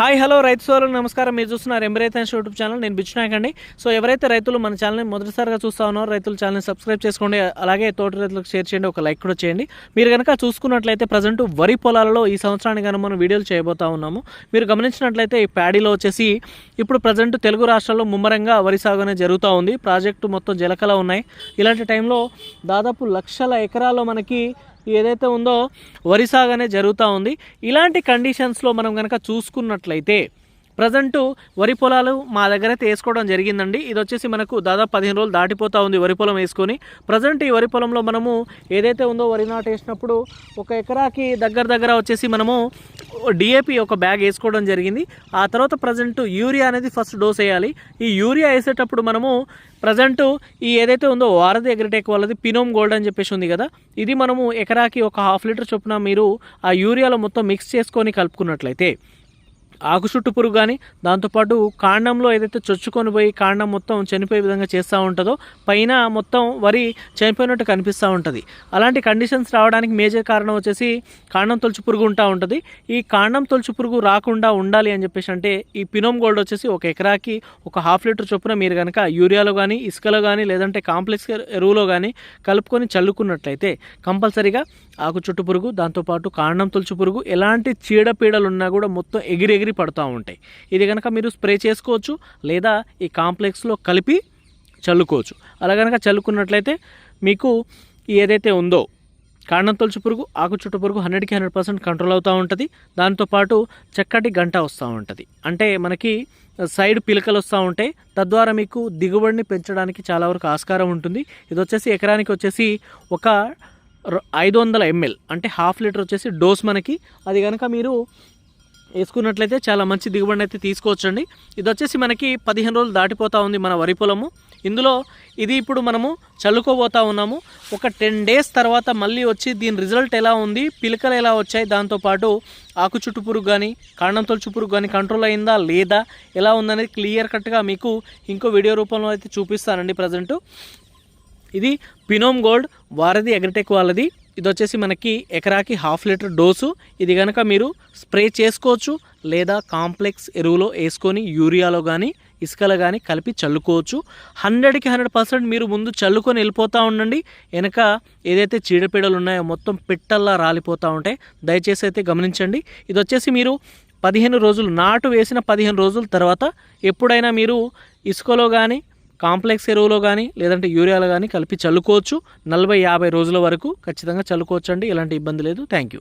Hi hello రైతు సోదరులు నమస్కారం. మీరు చూస్తున్నారు ఎంబరైతన్స్ యూట్యూబ్ ఛానల్. నేను బిచ్చునాయక్ అండి సో ఎవరైతే రైతులు మన ఛానల్ని మొదటిసారిగా చూస్తా ఉన్నారో రైతుల ఛానల్ని సబ్స్క్రైబ్ చేసుకోండి. అలాగే తోటి రైతులకు షేర్ చేయండి ఒక లైక్ కూడా చేయండి. మీరు కనుక చూసుకున్నట్లయితే ప్రజెంట్ వరి పొలాలలో ఈ సంవత్సరానికి కనుక మనం వీడియోలు చేయబోతా ఉన్నాము. మీరు గమనించినట్లయితే ఈ ప్యాడీలో వచ్చేసి ఇప్పుడు ప్రజెంట్ తెలుగు రాష్ట్రాల్లో ముమ్మరంగా వరి సాగు అనేది జరుగుతూ ఉంది. ప్రాజెక్టు మొత్తం జలకల ఉన్నాయి. ఇలాంటి టైంలో దాదాపు లక్షల ఎకరాల్లో మనకి ఏదైతే ఉందో వరి సాగు అనేది జరుగుతూ ఉంది. ఇలాంటి కండిషన్స్లో మనం కనుక చూసుకున్నట్లయితే ప్రజెంట్ వరి పొలాలు మా దగ్గర అయితే వేసుకోవడం జరిగిందండి. ఇది వచ్చేసి మనకు దాదాపు పదిహేను రోజులు దాటిపోతూ ఉంది వరి పొలం వేసుకొని. ప్రజెంట్ ఈ వరి పొలంలో మనము ఏదైతే ఉందో వరి నాటు వేసినప్పుడు ఒక ఎకరాకి దగ్గర దగ్గర వచ్చేసి మనము డిఏపి ఒక బ్యాగ్ వేసుకోవడం జరిగింది. ఆ తర్వాత ప్రజెంట్ యూరియా అనేది ఫస్ట్ డోస్ వేయాలి. ఈ యూరియా వేసేటప్పుడు మనము ప్రజెంట్ ఈ ఏదైతే ఉందో వారధి అగ్రిటెక్ వాళ్ళది పినోమ్ గోల్డ్ అని చెప్పేసి ఉంది కదా. ఇది మనము ఎకరాకి ఒక హాఫ్ లీటర్ చొప్పున మీరు ఆ యూరియాలో మొత్తం మిక్స్ చేసుకొని కలుపుకున్నట్లయితే ఆకు చుట్టు పురుగు కానీ దాంతోపాటు కాండంలో ఏదైతే చొచ్చుకొని పోయి కాండం మొత్తం చనిపోయే విధంగా చేస్తూ ఉంటుందో పైన మొత్తం వరి చనిపోయినట్టు కనిపిస్తూ ఉంటుంది. అలాంటి కండిషన్స్ రావడానికి మేజర్ కారణం వచ్చేసి కాండం తొలుచు పురుగు ఉంటా ఉంటుంది. ఈ కాండం తొలుచు పురుగు రాకుండా ఉండాలి అని చెప్పేసి అంటే ఈ పినోమ్ గోల్డ్ వచ్చేసి ఒక ఎకరాకి ఒక హాఫ్ లీటర్ చొప్పున మీరు కనుక యూరియాలో కానీ ఇసుకలో కానీ లేదంటే కాంప్లెక్స్ ఎరువులో కానీ కలుపుకొని చల్లుకున్నట్లయితే కంపల్సరీగా ఆకు చుట్టు పురుగు దాంతోపాటు కాండం తొలుచు పురుగు ఎలాంటి చీడపీడలు ఉన్నా కూడా మొత్తం ఎగిరి ఎగిరి పడుతూ ఉంటాయి. ఇది కనుక మీరు స్ప్రే చేసుకోవచ్చు లేదా ఈ కాంప్లెక్స్లో కలిపి చల్లుకోవచ్చు. అలా కనుక చల్లుకున్నట్లయితే మీకు ఏదైతే ఉందో కాండం తొలచు పురుగు ఆకు చుట్టు పురుగు హండ్రెడ్కి హండ్రెడ్ పర్సెంట్ కంట్రోల్ అవుతూ ఉంటుంది. దాంతోపాటు చక్కటి గంట వస్తూ ఉంటుంది. అంటే మనకి సైడ్ పిలకలు వస్తూ ఉంటాయి. తద్వారా మీకు దిగుబడిని పెంచడానికి చాలా వరకు ఆస్కారం ఉంటుంది. ఇది వచ్చేసి ఎకరానికి వచ్చేసి ఒక ఐదు వందల ఎంఎల్ అంటే హాఫ్ లీటర్ వచ్చేసి డోస్ మనకి. అది కనుక మీరు వేసుకున్నట్లయితే చాలా మంచి దిగుబడిని అయితే తీసుకోవచ్చండి. ఇది వచ్చేసి మనకి పదిహేను రోజులు దాటిపోతూ ఉంది మన వరి పొలము. ఇందులో ఇది ఇప్పుడు మనము చల్లుకోబోతా ఉన్నాము. ఒక టెన్ డేస్ తర్వాత మళ్ళీ వచ్చి దీని రిజల్ట్ ఎలా ఉంది పిలకలు ఎలా వచ్చాయి దాంతోపాటు ఆకు చుట్టు పురుగు కానీ కాండం తొలుచు పురుగు కానీ కంట్రోల్ అయిందా లేదా ఎలా ఉందనేది క్లియర్ కట్గా మీకు ఇంకో వీడియో రూపంలో అయితే చూపిస్తానండి ప్రజెంటు. ఇది పినోమ్ గోల్డ్ వారధి అగ్రిటెక్ వాళ్ళది. ఇది వచ్చేసి మనకి ఎకరాకి హాఫ్ లీటర్ డోసు. ఇది కనుక మీరు స్ప్రే చేసుకోవచ్చు లేదా కాంప్లెక్స్ ఎరువులో వేసుకొని యూరియాలో కానీ ఇసుకలో కానీ కలిపి చల్లుకోవచ్చు. హండ్రెడ్కి హండ్రెడ్ పర్సెంట్ మీరు ముందు చల్లుకొని వెళ్ళిపోతూ ఉండండి. వెనక ఏదైతే చీడపీడలు ఉన్నాయో మొత్తం పిట్టల్లా రాలిపోతూ ఉంటాయి. దయచేసి అయితే గమనించండి. ఇది వచ్చేసి మీరు పదిహేను రోజులు నాటు వేసిన పదిహేను రోజుల తర్వాత ఎప్పుడైనా మీరు ఇసుకలో కానీ కాంప్లెక్స్ ఎరువులో కానీ లేదంటే యూరియాలో కానీ కలిపి చల్లుకోవచ్చు. నలభై యాభై రోజుల వరకు ఖచ్చితంగా చల్లుకోవచ్చు అండి ఎలాంటి ఇబ్బంది లేదు. Thank you